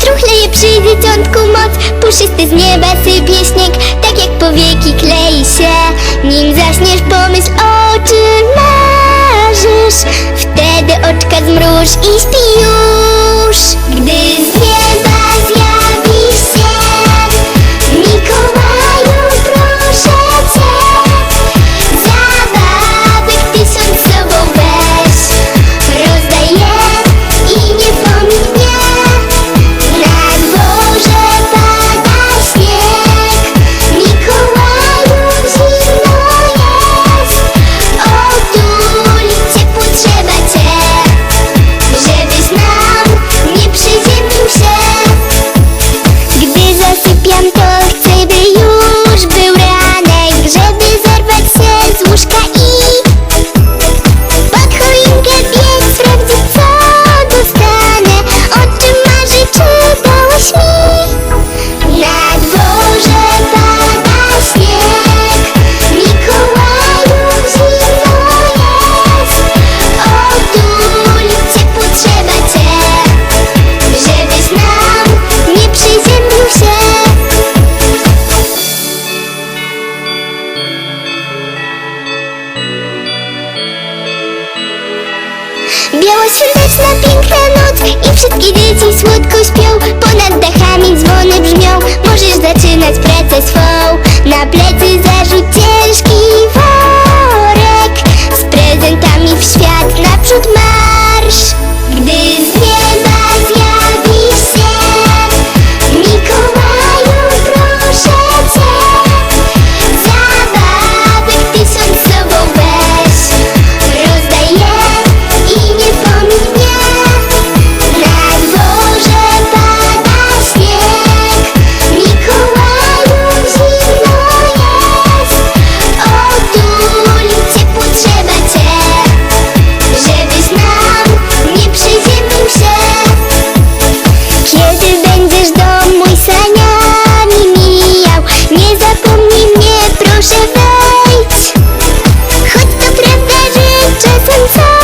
Truchleje przy dzieciątku moc. Puszysty z nieba sypie śnieg. Tak jak powieki klei się. Nim zaśniesz pomyśl o czym marzysz. Wtedy oczka zmruż i śpi Biała świąteczna piękna noc I wszystkie dzieci słodko śpią. Ponad dachami dzwony brzmią 春山